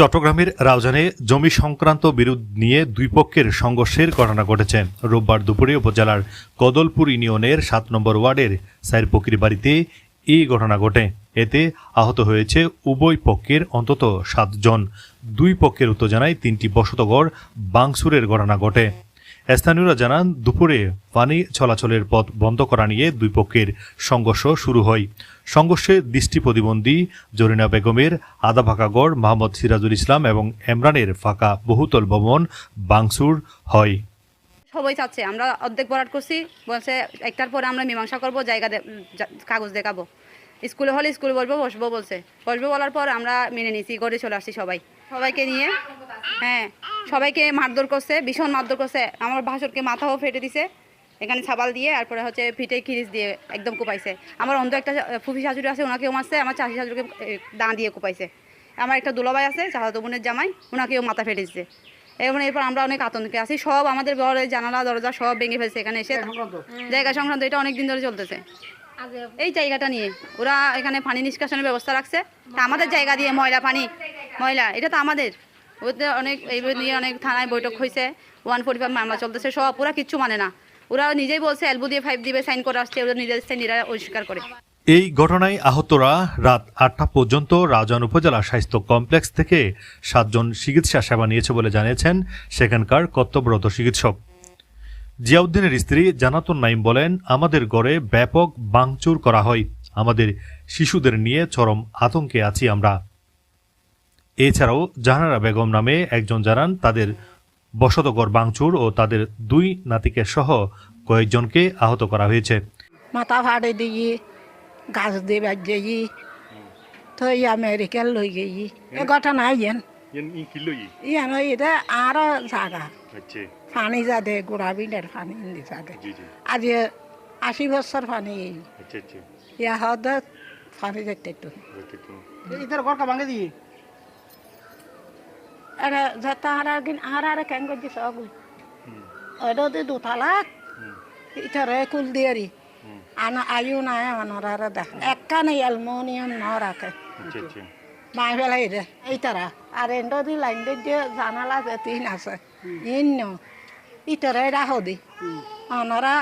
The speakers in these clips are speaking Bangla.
চট্টগ্রামের রাউজানে জমি সংক্রান্ত বিরোধ নিয়ে দুই পক্ষের সংঘর্ষের ঘটনা ঘটেছে। রোববার দুপুরে উপজেলার কদলপুর ইউনিয়নের সাত নম্বর ওয়ার্ডের সাইর পকির বাড়িতে এই ঘটনা ঘটে। এতে আহত হয়েছে উভয় পক্ষের অন্তত সাতজন। দুই পক্ষের উত্তেজনায় তিনটি বসতঘর বাংসুরের ঘটনা ঘটে। স্থানীয়রা জানান, দুপুরে পানি চলাচলের পথ বন্ধ করা নিয়ে দুই পক্ষের সংঘর্ষ শুরু হয়। সংঘর্ষে দৃষ্টি প্রতিবন্ধী জরিনা বেগমের আদা ফাঁকা গড়, মোহাম্মদ সিরাজুল ইসলাম এবং এমরানের ফাঁকা বহুতল ভবন বাংসুর হয়। সবাই চাচ্ছে, আমরা অর্ধেক বরাট করছি, বলছে একটার পরে আমরা মীমাংসা করব, জায়গা কাগজ দেখাবো। স্কুলে হলে স্কুলে বসবো বসবো বলছে। বসবো বলার পর আমরা মেনে নিয়েছি ঘরে চলে আসছি সবাই। সবাইকে নিয়ে হ্যাঁ সবাইকে মারধর করছে ভীষণ মারধর করছে। আমার ভাসুরকে মাথাও ফেটে দিছে এখানে ছাবাল দিয়ে তারপরে হচ্ছে ফিটে খিরিস দিয়ে একদম কুপাইছে। আমার অন্ধ একটা ফুফি শাশুড়ি আছে ওনাকেও মারছে আমার চাষি শাশুড়িকে দাঁ দিয়ে কুপাইছে। আমার একটা দুলাভাই আছে চাচাতো বোনের জামাই ওনাকেও মাথা ফেটে দিচ্ছে এবং এরপর আমরা অনেক আতঙ্কে আছি সব আমাদের ঘরের জানালা দরজা সব ভেঙে ফেলছে এখানে এসে। জায়গা সংক্রান্ত? এটা অনেক দিন ধরে চলতেছে। এই জায়গাটা নিয়ে ওরা এখানে পানি নিষ্কাশনের ব্যবস্থা রাখছে। তা আমাদের জায়গা দিয়ে ময়লা পানি ময়লা এটা তো আমাদের। ওদের অনেক এই নিয়ে অনেক থানায় বৈঠক হয়েছে ওয়ান ফোর্টি ফাইভ মামলা চলতেছে, সব ওরা কিচ্ছু মানে না। ওরা নিজেই বলছে এলবো দিয়ে ফাইভ দিবে সাইন করে আসছে ওরা নিজের নিজেরা অস্বীকার করে। এই ঘটনায় আহতরা রাত আটটা পর্যন্ত রাউজান উপজেলা স্বাস্থ্য কমপ্লেক্স থেকে সাতজন চিকিৎসা সেবা নিয়েছে বলে জানিয়েছেন সেখানকার কর্তব্যরত চিকিৎসক। জিয়াউদ্দিনের স্ত্রী জানাতুন নাইম বলেন, আমাদের গড়ে ব্যাপক বাংচুর করা হয়। আমাদের শিশুদের নিয়ে চরম আতঙ্কে আছি আমরা। এছাড়াও জাহানারা বেগম নামে একজন জানান তাদের বসতঘর বাংচুর ও তাদের দুই নাতিকে সহ কয়েকজনকে আহত করা হয়েছে। মাথা ফাড়ে দিই গাছ দিয়ে বাজে তো এই আমেরিকার লই গেই। এ ঘটনা ইয়েন ইয়ান এটা আর জাগা। পানি যাদে গুড়া বিলের পানি যাদে আজ আশি বছর পানি এই। ইয়া হদ পানি দেখতে একটু। ইতার ঘর ভাঙে দিয়ে আরে যাতে আর আর কিন আর আর কেন করছি সব ওটা দি দুতলা ইতারে কুল দিয়ারি আনা আয়ু নাই আমার দেখ একখানে অ্যালমোনিয়াম ন রাখে মাই ফেলাই রে এই তারা আর এন্ড দি লাইন দিয়ে জানালা যে তিন আছে ইন্ন ইতারে রাখো দি অনরা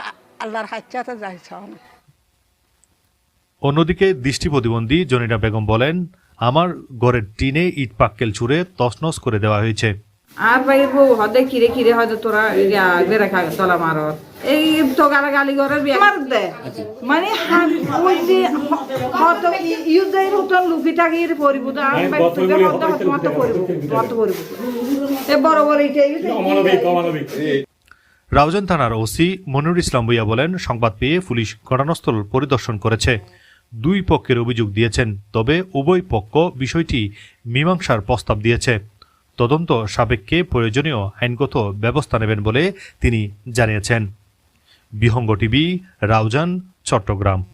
আল্লাহর হাচ্চাতে যাইছ না অন্যদিকে দৃষ্টি প্রতিবন্ধী জনিনা বেগম বলেন আমার ঘরের টিনে ইট পাক্কেল ছুঁড়ে তছনছ করে দেওয়া হয়েছে। আর বাইর বউ হদে কিরে কিরে হয়তো তোরা আগলে রাখা তলা মার। এই তো গালা গালি বিয়া। মার দে। মানে ওই যে হত ইউজাই হতন লুকি টাকির পরিব তো আর বাইর থেকে হত হত মত পরিব মত পরিব এ বড় বড় এটাই রাউজান থানার ওসি মনিরুল ইসলাম ভুইয়া বলেন সংবাদ পেয়ে পুলিশ ঘটনাস্থল পরিদর্শন করেছে। দুই পক্ষের অভিযোগ দিয়েছেন, তবে উভয় পক্ষ বিষয়টি মীমাংসার প্রস্তাব দিয়েছে। তদন্ত সাপেক্ষে প্রয়োজনীয় আইনগত ব্যবস্থা নেবেন বলে তিনি জানিয়েছেন। বিহঙ্গ টিভি, রাউজান, চট্টগ্রাম।